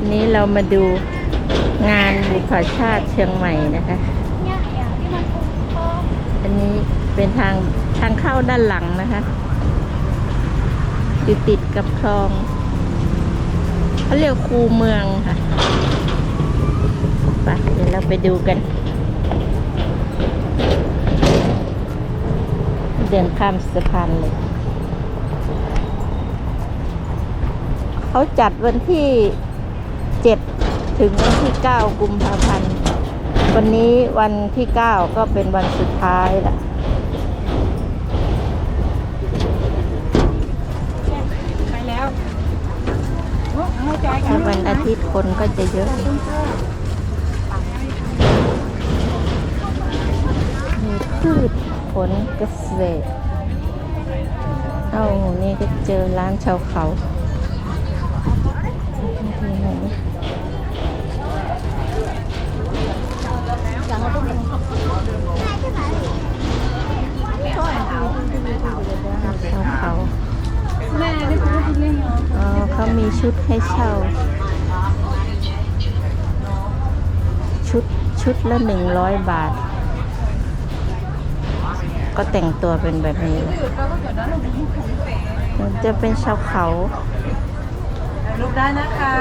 วันนี้เรามาดูงานบุพชาติเชียงใหม่นะคะ อันนี้เป็นทางทางเข้าด้านหลังนะคะอยู่ติดกับคลองเขาเรียกคูเมืองค่ะไปเดี๋ยวเราไปดูกัน เดินข้ามสะพานเลยเขาจัดวันที่ เจ็ดถึงวันที่เก้ากุมภาพันธ์ วันนี้วันที่เก้าก็เป็นวันสุดท้ายละไปแล้วโอ้เอาใจกัถ้านวันอาทิตย์คนก็จะเยอะมีพืชผลเกษตร เอ้า นี่ก็เจอร้านชาวเขา เขาแม่ได้พูดเรื่องเนาะอ๋อเขามีชุดให้เช่า ชุดชุดละหนึ่งร้อยบาท ก็แต่งตัวเป็นแบบนี้ จะเป็นชาวเขา รูปได้นะคะ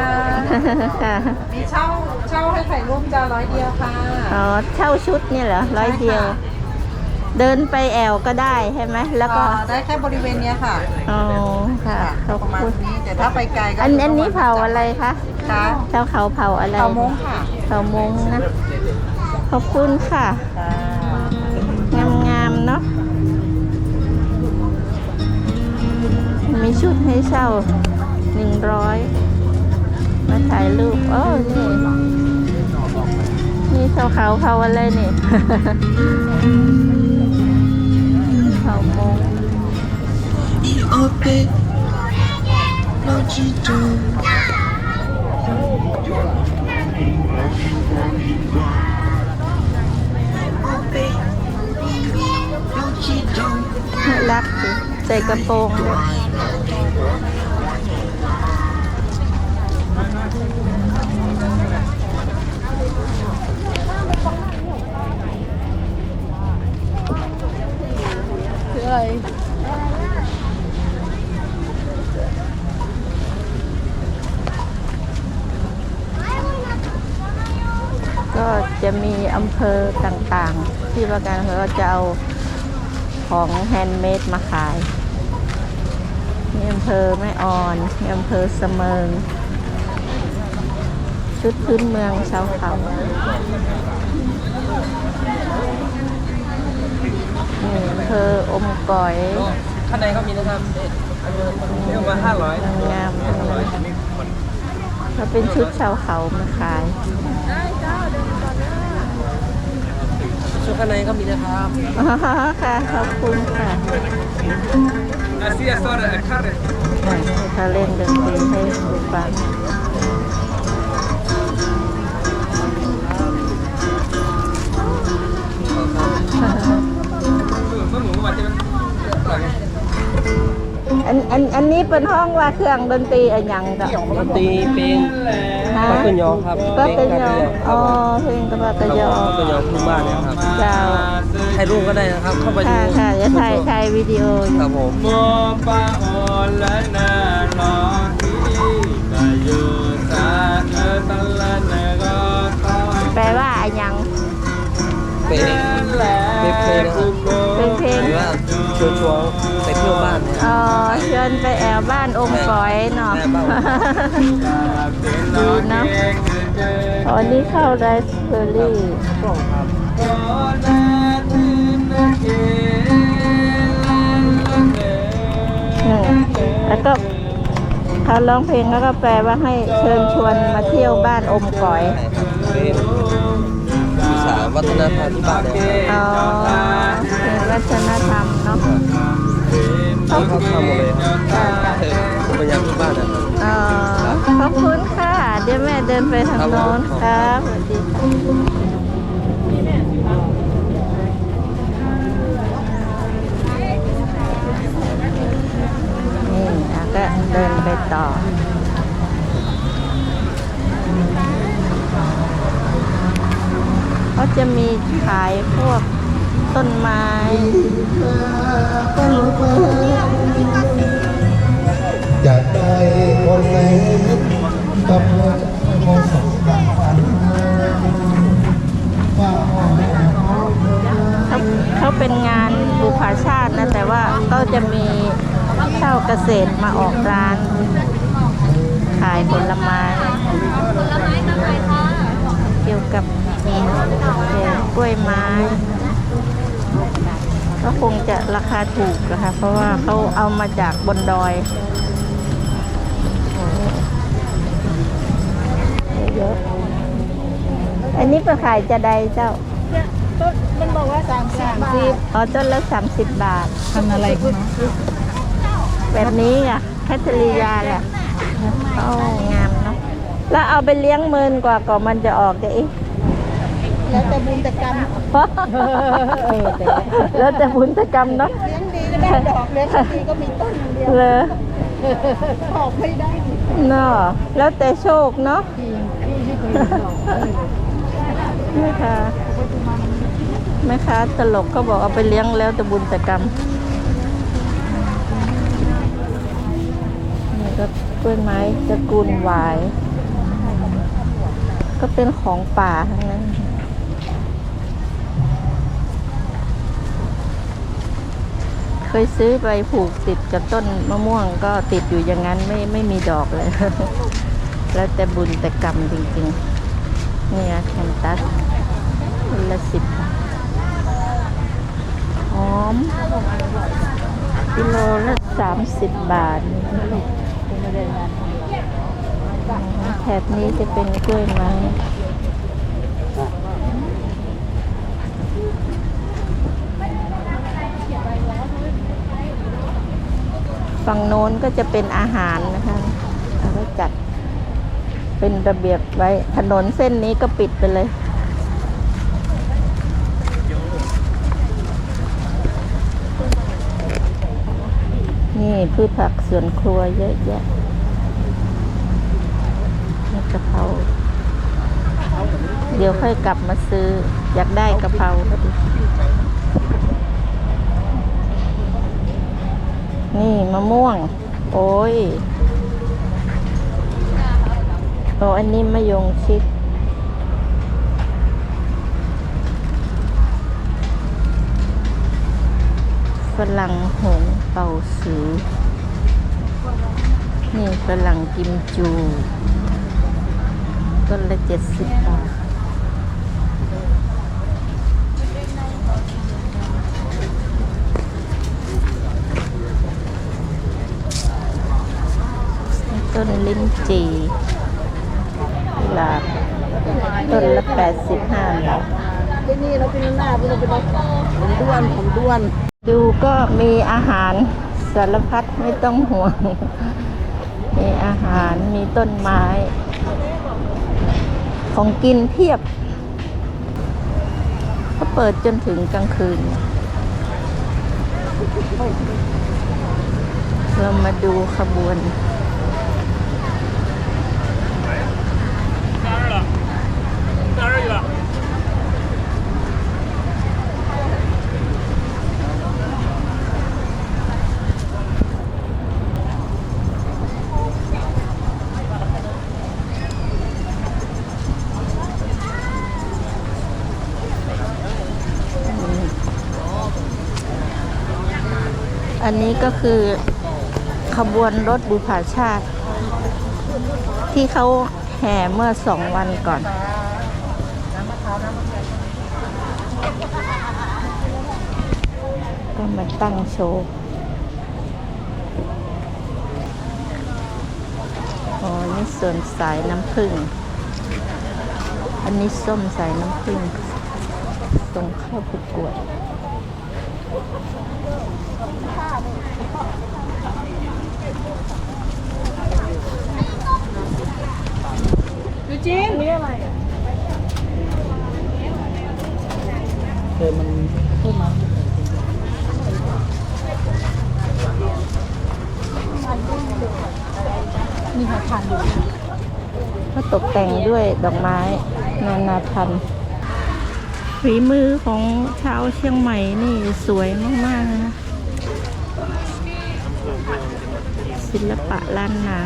ค่ะมีเช่าเช่าให้ถ่ายรูปจะร้อยเดียวค่ะอ๋อเช่าชุดเนี่ยเหรอร้อยเดียว เดินไปแอวก็ได้ใช่ไหมแล้วก็ อ่าได้แค่บริเวณเนี้ยค่ะอ๋อค่ะขอบประมาณคุณนี้แต่ถ้าไปไกลก็อันอันนี้เผาอะไรคะคะชาวเขาเผาอะไรเผามงค่ะเผามงนะขอบคุณค่ะจ้างามๆเนาะมีชุดให้เช่า หนึ่งร้อยมาถ่ายรูปโอ้นี่นี่เผาเขาเผาอะไรนี่เผามง Ope, Lojito. Ope, Lojito. น่ารักสิใส่กระโปรงด้วย คืออะไรก็จะมีอำเภอต่างๆ ที่ว่าการเขาก็จะเอาของแฮนด์เมดมาขาย มีอำเภอแม่ออน มีอำเภอเสมิง ชุดพื้นเมืองชาวเขานี่อำเภออมก๋อยข้างในก็มีนะครับเรียกว่าห้าร้อยงามๆทั้งนั้นเขาเป็นชุดชาวเขามาขายชุดข้างในก็มีนะครับอ๋อค่ะ ขอบคุณค่ะอาเซียซอร์คาร์เขาเล่นดนตรีให้ดูฟัง อันอันอันนี้เป็นห้องว่าเครื่องดนตรีอะไรอย่างดอกดนตรีเป็นฮะปักกุญยอครับก็เป็นยออ๋อเพลงกระบะกระยอปักกุญยอพื้นบ้านเนี่ยครับเจ้าถ่ายรูปก็ได้นะครับ เข้าไปดูค่ะค่ะจะถ่ายถ่ายวิดีโออยู่ครับผมแปลว่าอะไรอย่างเป็นเป็นเพลงนะครับเป็นเพลงหรือ ว่าชวนชวนไปเที่ยวบ้านเนี่ยอ๋อเชิญไปแอวบ้านอมก๋อยเนาะแม่บ้านดีเนาะอ๋อนี่เข้าไรสเบอร์รี่กล่องครับอืมแล้วก็เขาร้องเพลงแล้วก็แปลว่าให้เชิญชวนมาเที่ยวบ้านอมก๋อย วัฒนธรรมที่บ้านเนี่ยครับอ๋อเป็นวัฒนธรรมเนาะเขาเขาทำหมดเลยครับเป็นยามที่บ้านนะครับอ๋อขอบคุณค่ะ เดี๋ยวแม่เดินไปทางโน้นครับสวัสดีค่ะนี่แล้วก็เดินไปต่อ จะมีขายพวกต้นไม้อยากได้คนไหนกับเพื่อนของสองฝันฝันว่าพ่อแม่น้องเขาเขาเป็นงานบุพาชาตินะ แต่ว่าก็จะมีเช่าเกษตรมาออกร้าน ขายผลไม้เกี่ยวกับ กล้วยไม้ ก็คงจะราคาถูกนะคะ เพราะว่าเขาเอามาจากบนดอยเยอะอันนี้ไปขายจะใดเจ้าต้นมันบอกว่าสามสิบบาทอ๋อต้นละ30บาททำอะไรคุณแบบนี้อะแคทเธอรียาแหละโอ้งามเนาะแล้วเอาไปเลี้ยงหมื่นกว่าก่อนมันจะออกจะอีก แล้วแต่บุญแต่กรรมแล้วแต่บุญแต่กรรมเนาะเลี้ยงดีก็ได้ดอกเลี้ยงไม่ดีก็มีต้นเดียวเลยออกไม่ได้เนาะแล้วแต่โชคเนาะจริงพี่ไม่เคยเห็นดอกเลยแม่ค้าแม่ค้าตลกเขาบอกเอาไปเลี้ยงแล้วแต่บุญแต่กรรมนี่ก็กล้วยไม้ตระกูลหวาย ก็เป็นของป่าทั้งนั้น เค ยซื้อไปผูกติดกับต้นมะม่วงก็ติดอยู่อย่างนั้นไม่ไม่มีดอกเลย แล้วแต่บุญแต่กรรมจริงๆ เนี่ยแคนตัสละสิบบาทหอมกิโลละสามสิบบาทแถบนี้จะเป็นกล้วยไม้ ฝั่งโน้นก็จะเป็นอาหารนะคะเราก็จัดเป็นระเบียบไว้ ถนนเส้นนี้ก็ปิดไปเลยนี่พืชผักสวนครัวเยอะแยะนี่กะเพรา เดี๋ยวค่อยกลับมาซื้อ อยากได้กะเพราก็ดี นี่มะม่วง โอ้ยโอ้อันนี้มะยงชิด ฝรั่งหงเป่าสือ นี่ฝรั่งกิมจู ต้นละเจ็ดสิบบาท ต้นลิ้นจี่หลาบต้นละแปดสิบห้าบาทที่นี่เราเป็นหน้าเป็นเป็นผมด้วนผมด้วน ดูก็มีอาหารสารพัดไม่ต้องห่วง มีอาหารมีต้นไม้ ของกินเพียบก็เปิดจนถึงกลางคืน เรามาดูขบวน อันนี้ก็คือขบวนรถบุพาชาติ ที่เขาแห่เมื่อสองวันก่อน ก็มาตั้งโชว์อ๋อนี่ส่วนสายน้ำผึ้งอันนี้ส้มสายน้ำผึ้งส่งข้าวประกวด ดูจริงนี่อะไรเออมันพูดมามีหัวทานอยู่ก็ตกแต่งด้วยดอกไม้นานาพันธุ์ฝีมือของชาวเชียงใหม่นี่สวยมากๆนะ ศิลปะล้านนา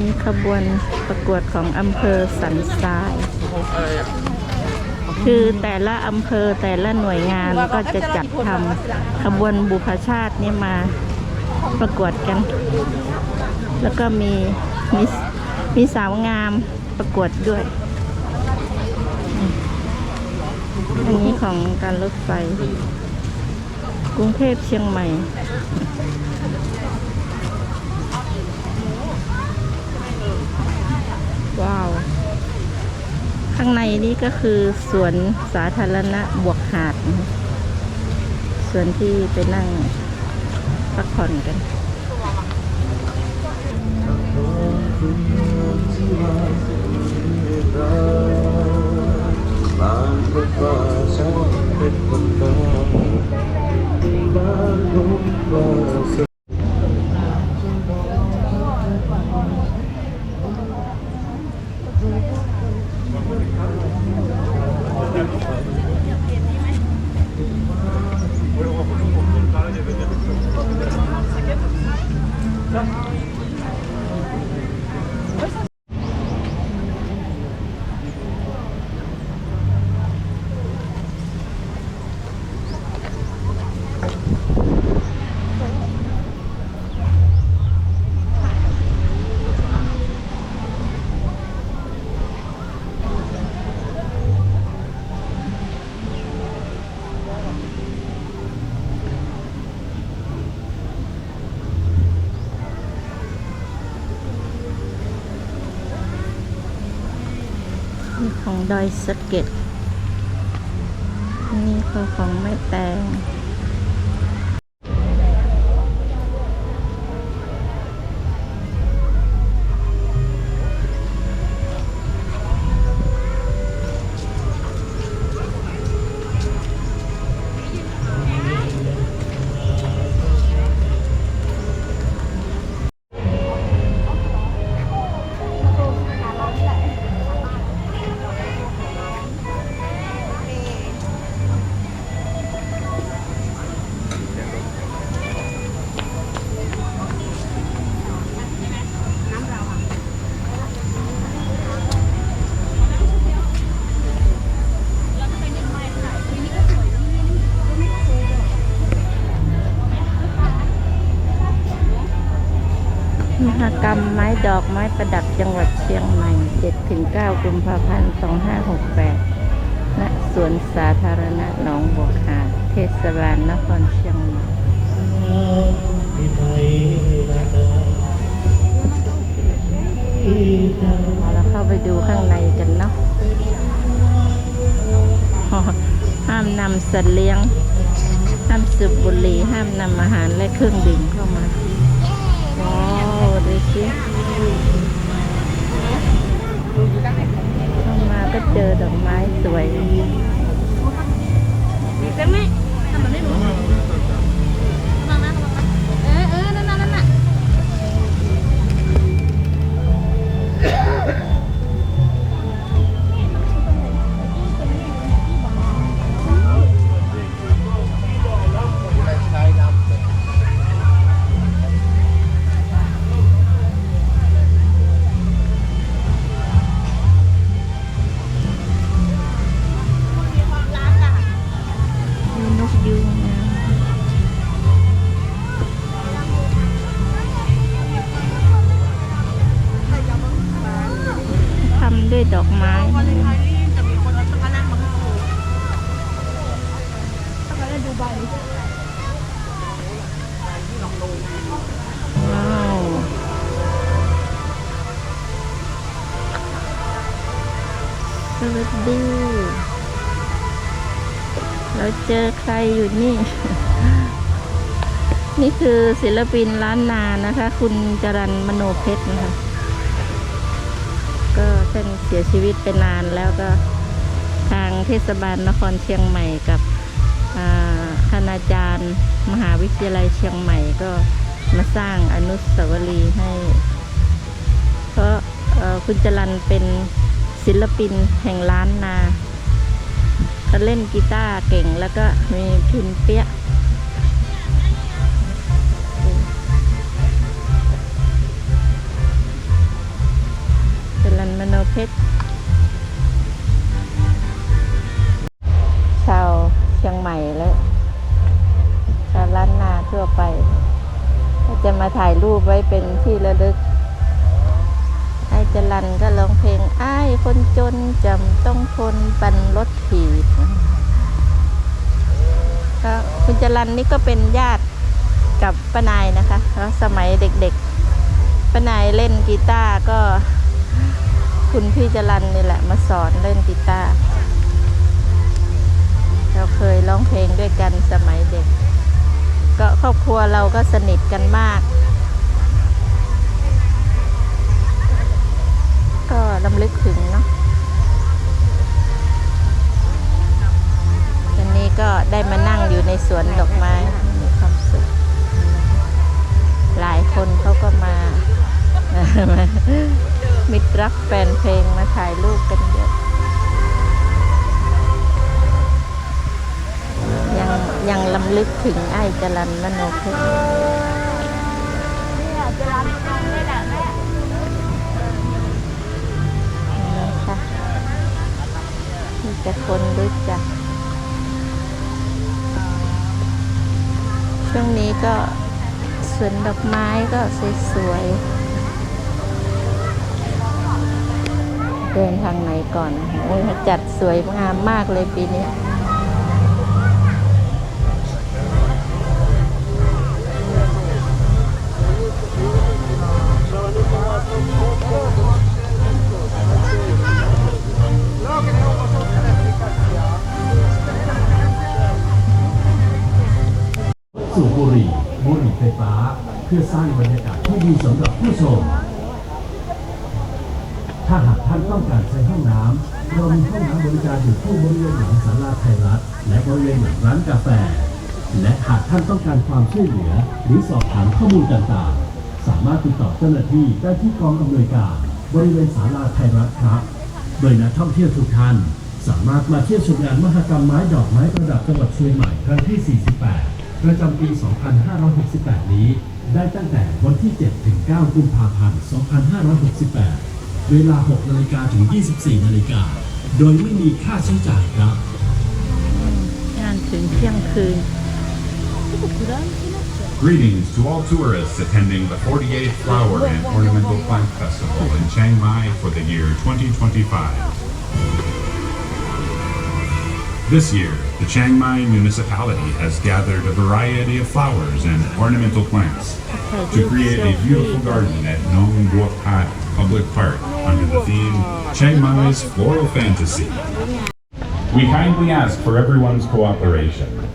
มีขบวนประกวดของอำเภอสันทราย คือแต่ละอำเภอแต่ละหน่วยงานก็จะจัดทำขบวนบุพชาตินี่มาประกวดกัน แล้วก็มีมี มีสาวงามประกวดด้วย อันนี้ของการรถไฟ กรุงเทพเชียงใหม่ ว้าว ข้างในนี้ก็คือสวนสาธารณะบวกหาด สวนที่ไปนั่งพักผ่อนกัน บางคนว่าฉันเป็นคนบ้าบางคนว่า นี่ ของดอยสะเก็ดนี่คือของแม่แตง จังหวัดเชียงใหม่ 7-9 กุมภาพันธ์ 2568 ณ สวนสาธารณะหนองบัวกหาดเทศบาลนครเชียงใหม่เอาเราเข้าไปดูข้างในกันเนาะห้ามนำสัตว์เลี้ยง ห้ามสูบบุหรี่ ห้ามนำอาหารและเครื่องดื่มเข้ามาว้ดูสิ เข้ามาก็เจอดอกไม้สวยจะไม่ทำมันไม่รู้ระวังนะระวังนะเออเออนั่นน่ะนั่นน่ะ ลตดูใบว้าว สวัสดี เราเจอใครอยู่นี่ นี่คือศิลปินล้านนานะคะ คุณจรันมโนเพชรนะคะ ก็ท่านเสียชีวิตไปนานแล้วก็ทางเทศบาลนครเชียงใหม่กับคณาจารย์ มหาวิทยาลัยเชียงใหม่ก็มาสร้างอนุสาวรีย์ให้ เพราะคุณจรันเป็นศิลปินแห่งล้านนาเขาเล่นกีตาร์เก่งแล้วก็มีพินเปี้ยะ เพชรชาวเชียงใหม่และชาวล้านนาทั่วไปก็จะมาถ่ายรูปไว้เป็นที่ระลึกไอ้จรันก็ร้องเพลงไอ้คนจนจำต้องทนปันรถถีบก็คุณจรันนี่ก็เป็นญาติกับป้านายนะคะเพราะสมัยเด็กๆป้านายเล่นกีตาร์ก็ คุณพี่จรันนี่แหละมาสอนเล่นกีตาร์เราเคยร้องเพลงด้วยกันสมัยเด็ก ก็ครอบครัวเราก็สนิทกันมาก ก็ลำลึกถึงเนาะวันนี้ก็ได้มานั่งอยู่ในสวนดอกไม้มีความสุข หลายคนเขาก็มา มิตรรักแฟนเพลงมาถ่ายรูปกันเยอะ ยังยังลำลึกถึงไอ้จรันมโนเพชรนะคะมีแต่คนรู้จัก ช่วงนี้ก็สวนดอกไม้ก็สวยๆ เดินทางไหนก่อนโอ้ยจัดสวยงามมากเลยปีนี้สูบบุหรี่บุหรี่ไฟฟ้า เพื่อสร้างบรรยากาศที่ดีสำหรับผู้ชม ท่านต้องการใช้ห้องน้ำเรามีห้องน้ำบริการอยู่ที่บริเวณหลังศาลาไทยรัฐ และบริเวณหลังร้านกาแฟ และหากท่านต้องการความช่วยเหลือ หรือสอบถามข้อมูลต่างๆ สามารถติดต่อเจ้าหน้าที่ได้ที่กองอำนวยการ บริเวณศาลาไทยรัฐครับ โดยนักท่องเที่ยวทุกท่านสามารถมาเที่ยวชมงานมหกรรมไม้ดอกไม้ประดับจังหวัดเชียงใหม่ครั้งที่ 48 ประจำปี 2568 นี้ ได้ตั้งแต่วันที่ 7 ถึง 9 กุมภาพันธ์ 2568 เวลา 6 นาฬิกาถึง 24 นาฬิกา โดยไม่มีค่าใช้จ่ายครับ งานถึงเที่ยงคืน Greetings to all tourists attending the 48th Flower and Ornamental Plant Festival in Chiang Mai for the year 2025. This year, the Chiang Mai municipality has gathered a variety of flowers and ornamental plants to create a beautiful garden at Nong Duok Hat Public Park under the theme Chiang Mai's Floral Fantasy. We kindly ask for everyone's cooperation.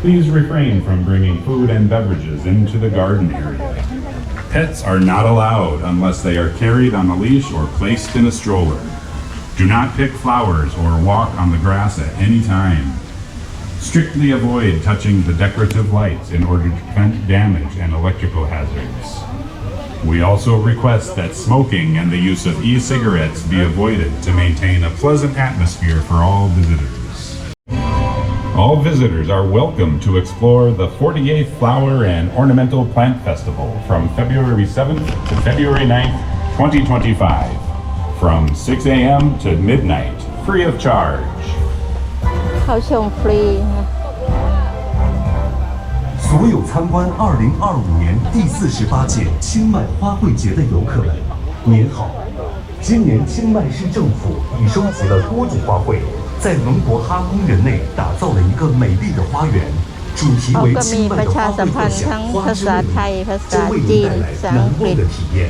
Please refrain from bringing food and beverages into the garden area. Pets are not allowed unless they are carried on a leash or placed in a stroller. Do not pick flowers or walk on the grass at any time. Strictly avoid touching the decorative lights in order to prevent damage and electrical hazards. We also request that smoking and the use of e-cigarettes be avoided to maintain a pleasant atmosphere for all visitors. All visitors are welcome to explore the 48th Flower and Ornamental Plant Festival from February 7th to February 9th, 2025, from 6 a.m. to midnight, free of charge. เข้าชมฟรีนะ 所有参观二零二五年第四十八届清迈花卉节的游客们您好。今年清迈市政府已收集了多种花卉在蒙博哈公园内打造了一个美丽的花园主题为清迈的花卉共享花之舞将为您带来难忘的体验。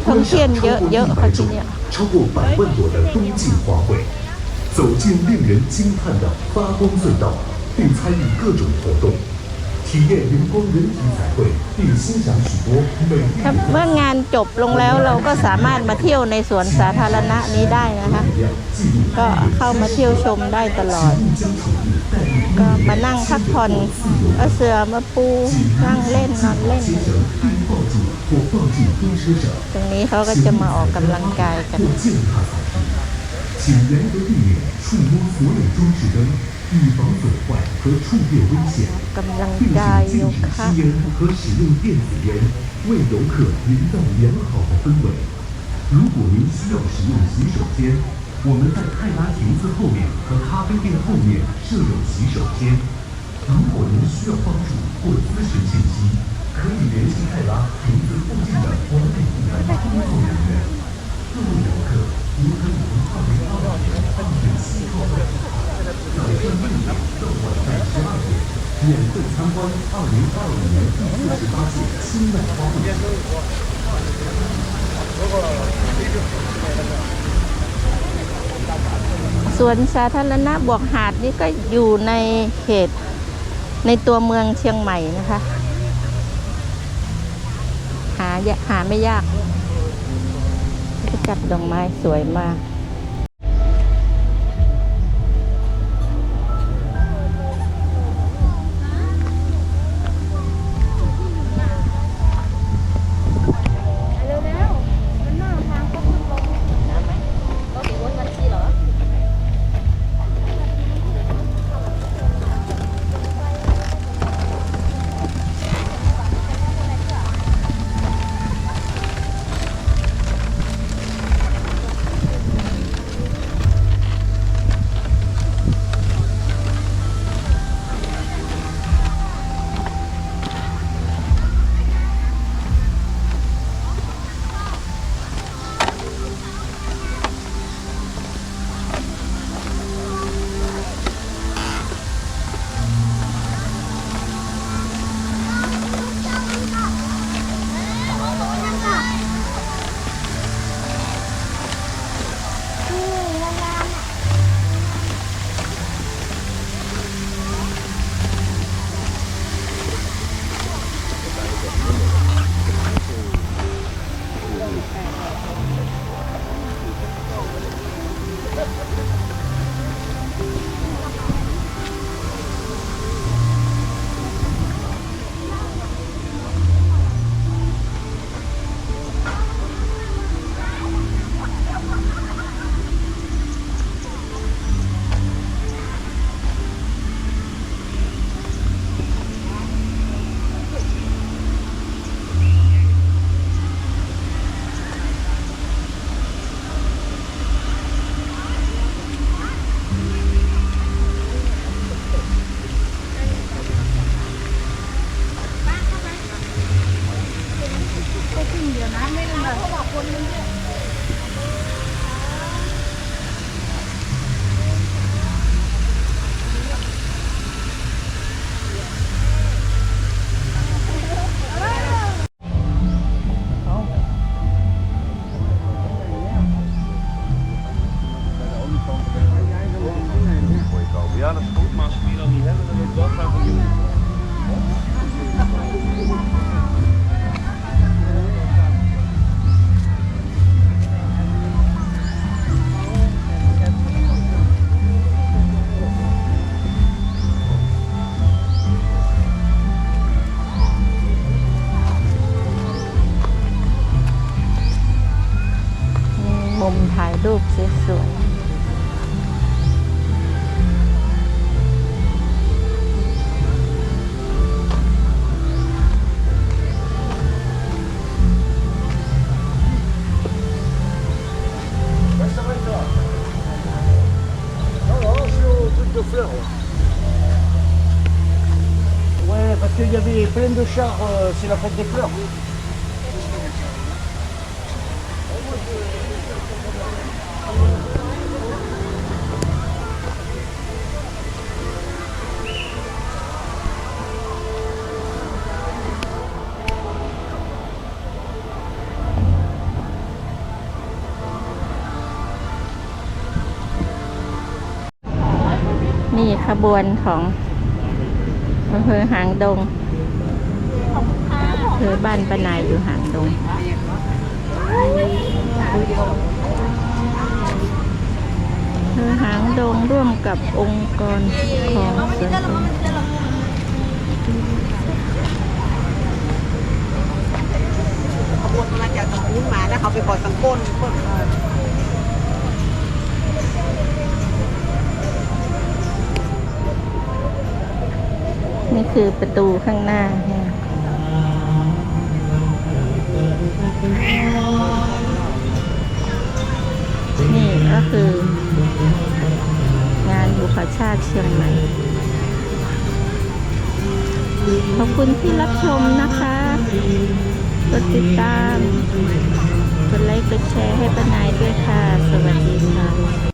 观赏超过一百种超过百万朵的冬季花卉走进令人惊叹的发光隧道并参与各种活动 ถ้า 的 เมื่องานจบลงแล้วเราก็สามารถมาเที่ยวในสวนสาธารณะนี้ได้นะคะ 记录 ก็เข้ามาเที่ยวชมได้ตลอด 将宠物带入异 ก็มานั่งพักผ่อนเอาเสือมาปูนั่งเล่นนอนเล่น 形成被抱住或抱进风车者 ตรงนี้เขาก็จะมาออกกำลังกายกัน 或践踏草地，请严格避免触摸所有装饰灯， 预防损坏和触电危险，并请禁止吸烟和使用电子烟，为游客营造良好的氛围。如果您需要使用洗手间，我们在泰拉亭子后面和咖啡店后面设有洗手间。如果您需要帮助或咨询信息，可以联系泰拉亭子附近的管理部门工作人员。各位游客，您可以和二零二二年安全西装。 免费参观二零二五年第四十八届清迈花卉节。 สวนสาธารณะบวกหาดนี่ก็อยู่ในเขตในตัวเมืองเชียงใหม่นะคะ หายะหาไม่ยากก็จัดดอกไม้สวยมาก plein de chars, euh, c'est la fête des fleurs. นี่ขบวนของอำเภอหางดง เภอบ้านปนายอยู่หางดงเภอหางดงร่วมกับองค์กรของสวนสนุกขบวนมาจากตรงนู้นมาแล้วเขาไปปล่อยสังก้นก้นนี่คือประตูข้างหน้าเนี่ย นี่ก็คืองานบุคชาติเชียงใหม่ ขอบคุณที่รับชมนะคะ กดติดตาม กดไลค์ กดแชร์ให้ป้านายด้วยค่ะ สวัสดีค่ะ